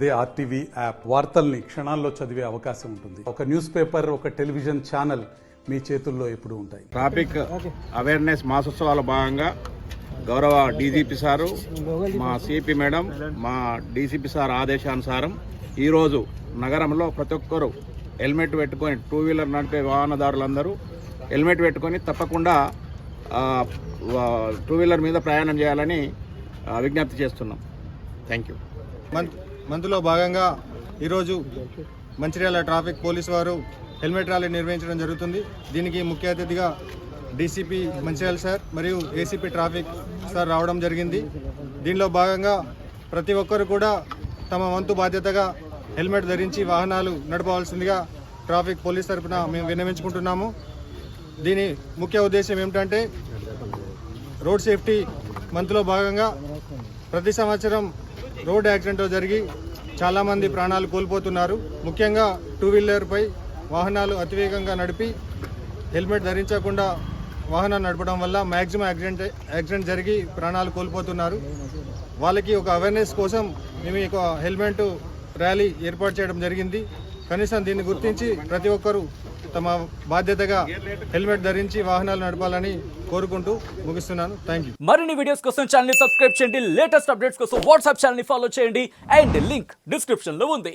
అదే RTV app వార్తల్ని క్షణాల్లో చదివే అవకాశం ఉంటుంది. ఒక న్యూస్ పేపర్ ఒక టెలివిజన్ ఛానల్ మీ చేతుల్లో ఎప్పుడూ ఉంటాయి. ట్రాఫిక్ అవేర్నెస్ మాసోత్సవాల భాగంగా గౌరవ డీజీపీ సారు మా సిపి మేడం మా డీసీపీ సార్ ఆదేశానుసారం ఈరోజు నగరంలో ప్రతి ఒక్కరు హెల్మెట్ పెట్టుకొని టూ వీలర్ నడిపే వాహనదారులందరూ హెల్మెట్ పెట్టుకొని తప్పకుండా టూ వీలర్ మీద ప్రయాణం చేయాలని విజ్ఞప్తి చేస్తున్నాం. Thank you. మంత్లో భాగంగా ఈరోజు మంచిర్యాల ట్రాఫిక్ పోలీస్ వారు హెల్మెట్ ర్యాలీ నిర్వహించడం జరుగుతుంది. దీనికి ముఖ్య అతిథిగా డీసీపీ మంచిర్యాల సార్ మరియు ఏసీపీ ట్రాఫిక్ సార్ రావడం జరిగింది. దీనిలో భాగంగా ప్రతి ఒక్కరు కూడా తమ వంతు బాధ్యతగా హెల్మెట్ ధరించి వాహనాలు నడపవలసిందిగా ట్రాఫిక్ పోలీస్ తరఫున మేము విన్నవించుకుంటున్నాము. దీని ముఖ్య ఉద్దేశం ఏమిటంటే రోడ్ సేఫ్టీ మంత్లో భాగంగా ప్రతి సంవత్సరం రోడ్ యాక్సిడెంట్ జరిగి చాలామంది ప్రాణాలు కోల్పోతున్నారు. ముఖ్యంగా టూ వీలర్పై వాహనాలు అతివేగంగా నడిపి హెల్మెట్ ధరించకుండా వాహనం నడపడం వల్ల మ్యాక్సిమం యాక్సిడెంట్ యాక్సిడెంట్ జరిగి ప్రాణాలు కోల్పోతున్నారు. వాళ్ళకి ఒక అవేర్నెస్ కోసం మేము ఒక హెల్మెట్ ర్యాలీ ఏర్పాటు చేయడం జరిగింది. కనీసం దీన్ని గుర్తించి ప్రతి ఒక్కరూ తమ బాధ్యతగా హెల్మెట్ ధరించి వాహనాలు నడపాలని కోరుకుంటూ ముగిస్తున్నాను. థ్యాంక్ యూ మరిన్ని వీడియోస్ కోసం ఛానల్ని సబ్స్క్రైబ్ చేయండి. లేటెస్ట్ అప్డేట్స్ కోసం వాట్సాప్ ఛానల్ని ఫాలో చేయండి. అండ్ లింక్ డిస్క్రిప్షన్లో ఉంది.